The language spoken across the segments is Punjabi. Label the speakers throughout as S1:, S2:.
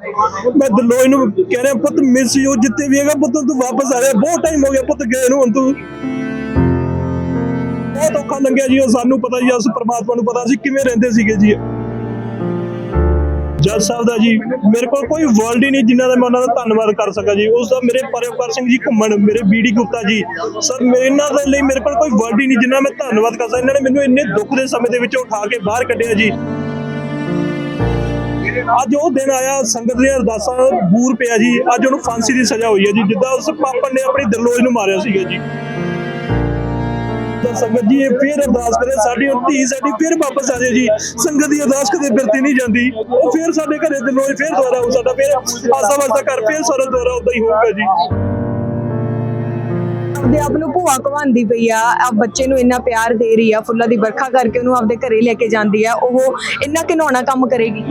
S1: ਮੈਂ ਦਲੋਈ ਨੂੰ ਕਹਿ ਰਿਹਾ, ਪੁੱਤ ਮਿਸ ਯੂ ਜਿੱਥੇ ਵੀ ਹੈਗਾ, ਪੁੱਤ, ਤੂੰ ਵਾਪਸ ਆ ਜਾ। ਬਹੁਤ ਟਾਈਮ ਹੋ ਗਿਆ, ਪੁੱਤ, ਗਏ ਨੂੰ ਹੁਣ ਤੂੰ। ਬਹੁਤ ਔਖਾ ਲੰਘਿਆ ਜੀ, ਉਹ ਸਾਨੂੰ ਪਤਾ ਜੀ, ਉਸ ਪ੍ਰਮਾਤਮਾ ਨੂੰ ਪਤਾ ਸੀ ਕਿਵੇਂ ਰਹਿੰਦੇ ਸੀਗੇ ਜੀ। ਜੱਜ ਸਾਹਿਬ ਦਾ ਜੀ, ਮੇਰੇ ਕੋਲ ਕੋਈ ਵਰਡ ਹੀ ਨਹੀਂ ਜਿਨ੍ਹਾਂ ਦਾ ਮੈਂ ਉਹਨਾਂ ਦਾ ਧੰਨਵਾਦ ਕਰ ਸਕਾਂ ਜੀ। ਉਸ ਦਾ ਮੇਰੇ ਪਰਵਕਾਰ ਸਿੰਘ ਜੀ ਘੁੰਮਣ, ਮੇਰੇ ਬੀਡੀ ਗੁਪਤਾ ਜੀ। ਸਰ ਮੇਰੇ ਇਹਨਾਂ ਦੇ ਲਈ ਮੇਰੇ ਕੋਲ ਕੋਈ ਵਰਡ ਹੀ ਨਹੀਂ ਜਿਨ੍ਹਾਂ ਮੈਂ ਧੰਨਵਾਦ ਕਰ ਸਕਦਾ ਇਹਨਾਂ ਨੇ ਮੈਨੂੰ ਇੰਨੇ ਦੁੱਖ ਦੇ ਸਮੇਂ ਦੇ ਵਿੱਚ ਉਠਾ ਕੇ ਬਾਹਰ ਕੱਢਿਆ ਜੀ। ਅੱਜ ਉਹ ਦਿਨ ਆਇਆ, ਸੰਗਤ ਦੀਆਂ ਅਰਦਾਸਾਂ ਬੂਰ ਪਿਆ ਜੀ। ਅੱਜ ਉਹਨੂੰ ਫਾਂਸੀ ਦੀ ਸਜ਼ਾ ਹੋਈ ਹੈ ਜੀ। ਜਿੱਦਾਂ ਉਸ ਪਾਪਨ ਨੇ ਆਪਣੀ ਦਰਲੋਜ ਨੂੰ ਮਾਰਿਆ ਸੀਗਾ ਜੀ। ਤਾਂ ਸੰਗਤ ਜੀ, ਇਹ ਫੇਰ ਅਰਦਾਸ ਕਰੇ, ਸਾਡੀ ਉਹ ਧੀ ਸਾਡੀ ਫੇਰ ਵਾਪਸ ਆ ਜਾਏ ਜੀ। ਸੰਗਤ ਦੀ ਅਰਦਾਸ ਕਦੇ ਬਿਰਤੀ ਨਹੀਂ ਜਾਂਦੀ। ਉਹ ਫੇਰ ਸਾਡੇ ਘਰੇ ਦਰਲੋਜ ਫੇਰ ਦੁਆਰਾ ਹੋ ਸਾਡਾ ਫੇਰ ਆਸਾ ਵਾਸਤਾ ਘਰ ਫੇਰ ਸਾਰਾ ਦੁਆਰਾ ਉਦਾਂ ਹੀ ਹੋਊਗਾ ਜੀ।
S2: ਆਪਦੇ ਆਪ ਨੂੰ ਭੂਆ ਕਵਾਉਂਦੀ ਪਈ ਆ। ਆ ਬੱਚੇ ਨੂੰ ਇੰਨਾ ਪਿਆਰ ਦੇ ਰਹੀ ਆ, ਫੁੱਲਾਂ ਦੀ ਵਰਖਾ ਕਰਕੇ ਉਹਨੂੰ ਆਪਦੇ ਘਰੇ ਲੈ ਕੇ ਜਾਂਦੀ ਆ। ਉਹ ਇੰਨਾ ਘਿਨਾਉਣਾ ਕੰਮ ਕਰੇਗੀ।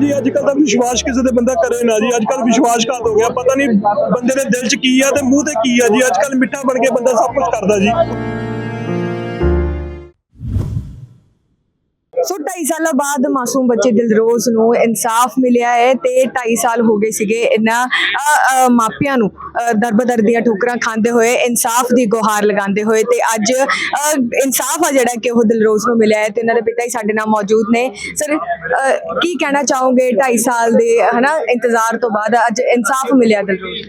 S1: ਜੀ ਅੱਜ ਕੱਲ ਤਾਂ ਵਿਸ਼ਵਾਸ ਕਿਸੇ ਤੇ ਬੰਦਾ ਕਰੇ ਨਾ ਜੀ। ਅੱਜ ਕੱਲ ਵਿਸ਼ਵਾਸਘਾਤ ਹੋ ਗਿਆ। ਪਤਾ ਨਹੀਂ ਬੰਦੇ ਦੇ ਦਿਲ 'ਚ ਕੀ ਆ ਤੇ ਮੂੰਹ ਤੇ ਕੀ ਆ ਜੀ। ਅੱਜ ਕੱਲ ਮਿੱਠਾ ਬਣ ਕੇ ਬੰਦਾ ਸਭ ਕੁਝ ਕਰਦਾ ਜੀ।
S2: 2.5 ਸਾਲਾਂ ਬਾਅਦ ਮਾਸੂਮ ਬੱਚੇ ਦਿਲਰੋਜ਼ ਨੂੰ ਇਨਸਾਫ ਮਿਲਿਆ ਹੈ ਤੇ 2.5 ਸਾਲ ਹੋ ਗਏ ਸੀਗੇ ਇਹਨਾਂ ਮਾਪਿਆਂ ਨੂੰ ਦਰਬਦਰ ਦੀਆਂ ਠੋਕਰਾਂ ਖਾਂਦੇ ਹੋਏ, ਇਨਸਾਫ ਦੀ ਗੁਹਾਰ ਲਗਾਉਂਦੇ ਹੋਏ ਤੇ ਅੱਜ ਇਨਸਾਫ ਆ ਜਿਹੜਾ ਕਿ ਉਹ ਦਿਲਰੋਜ਼ ਨੂੰ ਮਿਲਿਆ ਹੈ ਤੇ ਇਹਨਾਂ ਦੇ ਪਿਤਾ ਹੀ ਸਾਡੇ ਨਾਲ ਮੌਜੂਦ ਨੇ। ਸਰ ਕੀ ਕਹਿਣਾ ਚਾਹੋਗੇ 2.5 ਸਾਲ ਦੇ, ਹਨਾ, ਇੰਤਜ਼ਾਰ ਤੋਂ ਬਾਅਦ ਅੱਜ ਇਨਸਾਫ ਮਿਲਿਆ ਦਿਲਰੋਜ਼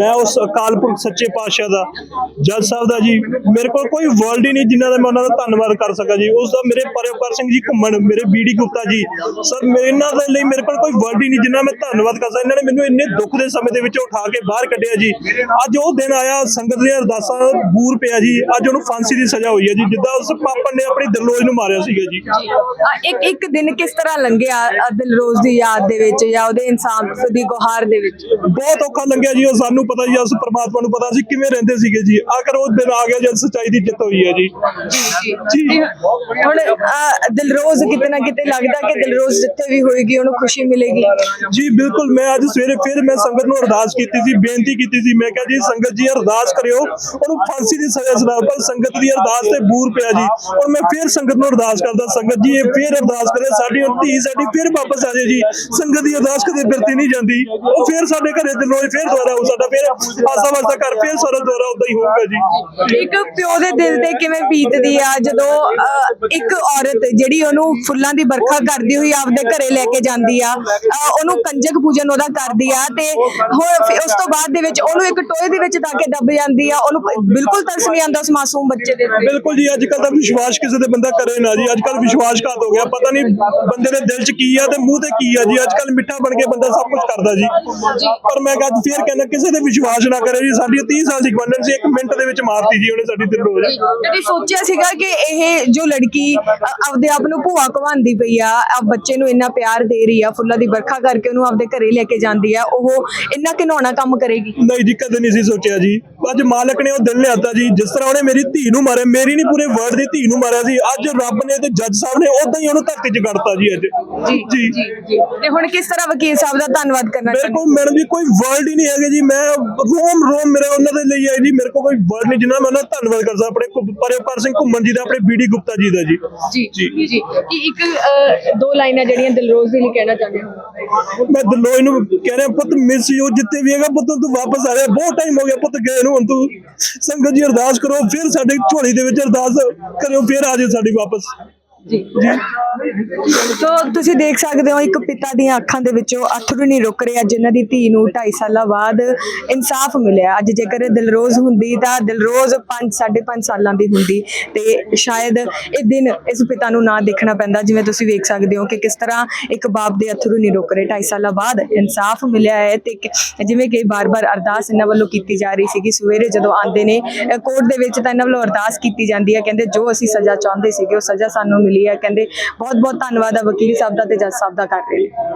S1: ਮੈਂ ਉਸ ਅਕਾਲ ਪੁਰਖ ਸੱਚੇ ਪਾਤਸ਼ਾਹ ਦਾ ਜੱਜ ਸਾਹਿਬ ਦਾ ਜੀ, ਮੇਰੇ ਕੋਲ ਕੋਈ ਵਰਡ ਹੀ ਨਹੀਂ ਜਿਨ੍ਹਾਂ ਦਾ ਮੈਂ ਉਹਨਾਂ ਦਾ ਧੰਨਵਾਦ ਕਰ ਸਕਾਂ ਜੀ। ਉਸ ਦਾ ਮੇਰੇ ਪਰਵਕਾਰ ਸਿੰਘ ਜੀ ਘੁੰਮਣ ਮੇਰੇ ਬੀਡੀ ਗੁਪਤਾ ਜੀ। ਸਰ ਮੇਰੇ ਇਹਨਾਂ ਦੇ ਲਈ ਮੇਰੇ ਕੋਲ ਕੋਈ ਵਰਡ ਹੀ ਨਹੀਂ ਜਿਨ੍ਹਾਂ ਮੈਂ ਧੰਨਵਾਦ ਕਰ ਸਕਦਾ ਇਹਨਾਂ ਨੇ ਮੈਨੂੰ ਇੰਨੇ ਦੁੱਖ ਦੇ ਸਮੇਂ ਦੇ ਵਿੱਚ ਉਠਾ ਕੇ ਬਾਹਰ ਕੱਢਿਆ ਜੀ। ਅੱਜ ਉਹ ਦਿਨ ਆਇਆ ਸੰਗਤ ਦੀਆਂ ਅਰਦਾਸਾਂ ਬੂਰ ਪਿਆ ਜੀ। ਅੱਜ ਉਹਨੂੰ ਫਾਂਸੀ ਦੀ ਸਜ਼ਾ ਹੋਈ ਹੈ ਜੀ ਜਿੱਦਾਂ ਉਸ ਪਾਪਨ ਨੇ ਆਪਣੀ ਦਰਲੋਜ ਨੂੰ ਮਾਰਿਆ ਸੀਗਾ ਜੀ।
S2: ਇੱਕ ਇੱਕ ਦਿਨ ਕਿਸ ਤਰ੍ਹਾਂ ਲੰਘਿਆ ਦਿਲਰੋਜ਼ ਦੀ ਯਾਦ ਦੇ ਵਿੱਚ ਜਾਂ ਉਹਦੇ ਇਨਸਾਫ ਦੀ ਗੁਹਾਰ ਦੇ ਵਿੱਚ?
S1: ਬਹੁਤ ਔਖਾ ਲੰਘਿਆ ਜੀ ਉਹ ਸਾਨੂੰ ਪਤਾ ਜੀ ਉਸ ਪ੍ਰਮਾਤਮਾ ਨੂੰ ਪਤਾ ਸੀ ਕਿਵੇਂ ਰਹਿੰਦੇ ਸੀਗੇ ਜੀ। ਆਖਰ ਉਹ ਦਿਨ ਆ ਗਿਆ ਜਦ ਸੱਚਾਈ ਦੀ ਜਿੱਤ ਹੋਈ ਹੈ ਜੀ। ਜੀ
S2: ਹੁਣ ਦਿਲਰੋਜ਼ ਕਿਤੇ ਨਾ ਕਿਤੇ ਲੱਗਦਾ ਕਿ ਦਿਲਰੋਜ਼ ਜਿੱਥੇ ਵੀ ਹੋਏਗੀ ਉਹਨੂੰ ਖੁਸ਼ੀ ਮਿਲੇਗੀ।
S1: ਜੀ ਬਿਲਕੁਲ ਮੈਂ ਅੱਜ ਸਵੇਰੇ ਫਿਰ ਮੈਂ ਸੰਗਤ ਨੂੰ ਅਰਦਾਸ ਕੀਤੀ ਸੀ ਬੇਨਤੀ ਕੀਤੀ ਸੀ। ਮੈਂ ਕਿਹਾ ਜੀ ਸੰਗਤ ਜੀ ਅਰਦਾਸ ਕਰਿਓ। ਉਹਨੂੰ ਫਾਂਸੀ ਦੀ ਸਜ਼ਾ ਸੁਣਾਓ ਪਰ ਸੰਗਤ ਦੀ ਅਰਦਾਸ ਤੇ ਬੂਰ ਪਿਆ ਜੀ। ਔਰ ਮੈਂ ਫਿਰ ਸੰਗਤ ਨੂੰ ਅਰਦਾਸ ਕਰਦਾ ਸੰਗਤ ਜੀ ਇਹ ਫਿਰ ਅਰਦਾਸ ਕਰੇ ਸਾਡੀ ਉਹ ਧੀ ਸਾਡੀ ਫਿਰ ਵਾਪਸ ਆ ਜਾਏ ਜੀ। ਸੰਗਤ ਦੀ ਅਰਦਾਸ ਕਦੇ ਬਿਰਤੀ ਨਹੀਂ ਜਾਂਦੀ। ਉਹ ਫਿਰ ਸਾਡੇ ਘਰੇ ਦਿਲੋਂ ਫਿਰ ਦੁਆਰਾ ਹੋ ਸਾਡਾ ਫਿਰ ਆਸਾ ਵਾਸਤਾ ਘਰ ਫਿਰ ਸਾਰਾ ਦੁਆਰਾ ਉਦਾਂ ਹੀ ਹੋਊਗਾ ਜੀ।
S2: ਇੱਕ ਪਿਓ ਦੇ ਦਿਲ ਤੇ ਕਿਵੇਂ ਬੀਤਦੀ ਆ ਜਦੋਂ ਇੱਕ ਔਰਤ ਜਿਹੜੀ ਉਹਨੂੰ ਫੁੱਲਾਂ ਦੀ ਵਰਖਾ ਕਰਦੀ ਹੋਈ ਆਪਦੇ ਘਰੇ ਲੈ ਕੇ ਜਾਂਦੀ ਆ। ਉਹਨੂੰ ਕੰਜਕ ਪੂਜਨ ਉਹਦਾ ਕਰਦੀ ਆ ਤੇ ਉਸ ਤੋਂ ਬਾਅਦ ਦੇ ਵਿੱਚ ਉਹਨੂੰ ਇੱਕ ਟੋਏ ਦੇ ਵਿੱਚ ਤਾਂ ਕੇ ਦੱਬ ਜਾਂਦੀ ਆ। ਉਹਨੂੰ ਬਿਲਕੁਲ ਤਰਸ ਨਹੀਂ ਆਉਂਦਾ ਉਸ ਮਾਸੂਮ ਬੱਚੇ ਦੇ
S1: ਬਿਲਕੁਲ ਜੀ ਅੱਜ ਕੱਲ ਤਾਂ ਵਿਸ਼ਵਾਸ ਕਿਸੇ ਤੇ ਬੰਦਾ ਕਰੇ ਨਾ ਜੀ। ਅੱਜ ਕੱਲ ਵਿਸ਼ਵਾਸਘਾਤ ਹੋ ਗਿਆ। ਪਤਾ ਨਹੀਂ ਬੰਦੇ ਦੇ ਦਿਲ 'ਚ ਕੀ ਆ ਤੇ ਮੂੰਹ ਤੇ ਕੀ ਆ ਜੀ। ਅੱਜ ਕੱਲ ਮਿੱਠਾ ਬਣ ਕੇ ਬੰਦਾ ਸਭ ਕੁਝ ਕਰਦਾ ਜੀ। ਪਰ ਮੈਂ ਅੱਜ ਫੇਰ ਕਹਿੰਦਾ ਕਿਸੇ ਤੇ ਵਿਸ਼ਵਾਸ ਨਾ ਕਰੇ ਜੀ। ਸਾਡੀ 30 ਸਾਲ ਦੀ ਗਵਰਨੈਂਸ ਸੀ ਇੱਕ ਮਿੰਟ ਦੇ ਵਿੱਚ ਮਾਰਤੀ ਜੀ ਉਹਨੇ ਸਾਡੀ ਦਿਲ ਰੋਜ਼।
S2: ਕਦੀ ਸੋਚਿਆ ਸੀਗਾ ਕਿ ਇਹ ਜੋ ਲੜਕੀ ਆਪਦੇ ਆਪ ਨੂੰ ਭੂਆ ਕਵਾਉਂਦੀ ਪਈ ਆ ਆ ਬੱਚੇ ਨੂੰ ਇੰਨਾ ਪਿਆਰ ਦੇ ਰਹੀ ਆ ਫੁੱਲਾਂ ਦੀ ਵਰਖਾ ਕਰਕੇ ਉਹਨੂੰ ਆਪਦੇ ਘਰੇ ਲੈ ਕੇ ਜਾਂਦੀ ਆ ਉਹ ਇੰਨਾ ਘਿਨਾਉਣਾ ਕੰਮ ਕਰੇਗੀ।
S1: ਨਹੀਂ ਜੀ ਕਦੇ ਨਹੀਂ ਸੀ ਸੋਚਿਆ ਜੀ। ਅੱਜ ਮਾਲਕ ਨੇ ਉਹ ਦਿਲ ਲਿਆਤਾ ਜੀ ਜਿਸ ਤਰ੍ਹਾਂ ਉਹਨੇ ਮੇਰੀ ਧੀ ਨੂੰ ਮਾਰਿਆ ਮੇਰੀ ਨਹੀਂ ਪੂਰੇ ਵਰਲਡ ਦੀ ਧੀ ਨੂੰ ਮਾਰਿਆ ਸੀ ਅੱਜ ਰੱਬ ਨੇ ਤੇ ਜੱਜ ਸਾਹਿਬ ਨੇ ਉਦਾਂ ਹੀ ਉਹਨੂੰ ਧਰਤੀ 'ਚ ਗੜਤਾ ਜੀ ਅੱਜ। ਜੀ
S2: ਜੀ। ਤੇ ਹੁਣ ਕਿਸ ਤਰ੍ਹਾਂ ਵਕੀਲ ਸਾਹਿਬ ਦਾ ਧੰਨਵਾਦ ਕਰਨਾ
S1: ਮੇਰੇ ਕੋਲ ਮੈਡਮ ਜੀ ਕੋਈ ਵਰਡ ਹੀ ਨਹੀਂ ਹੈਗੇ ਜੀ ਮੈਂ ਰੋਮ ਰੋਮ ਮੇਰਾ ਉਹਨਾਂ ਦੇ ਲਈ ਹੈ ਜੀ ਮੇਰੇ ਕੋਲ ਕੋਈ ਵਰਡ ਨਹੀਂ ਜਿੰਨਾ ਮੈਂ ਉਹਨਾਂ ਦਾ ਧੰਨਵਾਦ ਕਰਦਾ ਆਪਣੇ ਪਰੇਪਰ ਸਿੰਘ ਘੁੰਮਣ ਜੀ ਦਾ ਆਪਣੇ ਬੀਡੀ ਗੁਪਤਾ ਜੀ ਦਾ ਜੀ।
S2: ਜੀ
S1: ਜੀ।
S2: ਜੀ। ਕਿ ਇੱਕ ਦੋ ਲਾਈਨਾਂ ਜਿਹੜੀਆਂ ਦਿਲਰੋਜ਼ ਦੇ ਲਈ ਕਹਿਣਾ ਚਾਹੁੰਦੇ ਹੋ?
S1: ਮੈਂ ਦਲੋਈ ਨੂੰ ਕਹਿ ਰਿਹਾ, ਪੁੱਤ, ਮਿਸ ਯੂ ਜਿੱਥੇ ਵੀ ਹੈਗਾ, ਪੁੱਤ, ਤੂੰ ਵਾਪਸ ਆ ਜਾ। ਬਹੁਤ ਟਾਈਮ ਹੋ ਗਿਆ, ਪੁੱਤ, ਗਏ ਨੂੰ। ਹੁਣ ਤੂੰ ਸੰਗਤ ਜੀ ਅਰਦਾਸ ਕਰੋ, ਫਿਰ ਸਾਡੇ ਝੋਲੀ ਦੇ ਵਿੱਚ ਅਰਦਾਸ ਕਰਿਓ, ਫਿਰ ਆ ਜਾਓ ਸਾਡੀ ਵਾਪਸ।
S2: ਜੀ। ਸੋ ਤੁਸੀਂ ਦੇਖ ਸਕਦੇ ਹੋ, ਇੱਕ ਪਿਤਾ ਦੀਆਂ ਅੱਖਾਂ ਦੇ ਵਿੱਚੋਂ ਅਥਰੂ ਨਹੀਂ ਰੁਕ ਰਿਹਾ, ਜਿਨ੍ਹਾਂ ਦੀ ਧੀ ਨੂੰ 2.5 ਸਾਲਾਂ ਬਾਅਦ ਇਨਸਾਫ ਮਿਲਿਆ। ਅੱਜ ਜੇਕਰ ਦਿਲਰੋਜ਼ ਹੁੰਦੀ, ਤਾਂ ਦਿਲਰੋਜ਼ 5 5.5 ਸਾਲਾਂ ਦੀ ਹੁੰਦੀ। ਤੇ ਸ਼ਾਇਦ ਇਹ ਦਿਨ ਇਸ ਪਿਤਾ ਨੂੰ ਨਾ ਦੇਖਣਾ ਪੈਂਦਾ, ਜਿਵੇਂ ਤੁਸੀਂ ਵੇਖ ਸਕਦੇ ਹੋ ਕਿ ਕਿਸ ਤਰ੍ਹਾਂ ਇੱਕ ਬਾਪ ਦੇ ਅਥਰੂ ਨਹੀਂ ਰੁਕ ਰਹੇ। 2.5 ਸਾਲਾਂ ਬਾਅਦ ਇਨਸਾਫ ਮਿਲਿਆ ਹੈ ਤੇ ਜਿਵੇਂ ਕਿ ਬਾਰ-ਬਾਰ ਅਰਦਾਸ ਇਹਨਾਂ ਵੱਲੋਂ ਕੀਤੀ ਜਾ ਰਹੀ ਸੀਗੀ। ਸਵੇਰੇ ਜਦੋਂ ਆਉਂਦੇ ਨੇ ਕੋਰਟ ਦੇ ਵਿੱਚ ਤਾਂ ਇਹਨਾਂ ਵੱਲੋਂ ਅਰਦਾਸ ਕੀਤੀ ਜਾਂਦੀ ਹੈ। ਕਹਿੰਦੇ ਜੋ ਅਸੀਂ ਸਜ਼ਾ ਚਾਹੁੰਦੇ ਸੀਗੇ, ਉਹ ਸਜ਼ਾ ਸਾਨੂੰ ਮਿਲੀ ਹੈ। ਕਹਿੰਦੇ ਬਹੁਤ ਬਹੁਤ ਧੰਨਵਾਦ ਹੈ ਵਕੀਲ ਸਾਹਿਬ ਦਾ ਤੇ ਜੱਜ ਸਾਹਿਬ ਦਾ ਕਰ ਰਹੇ ਨੇ।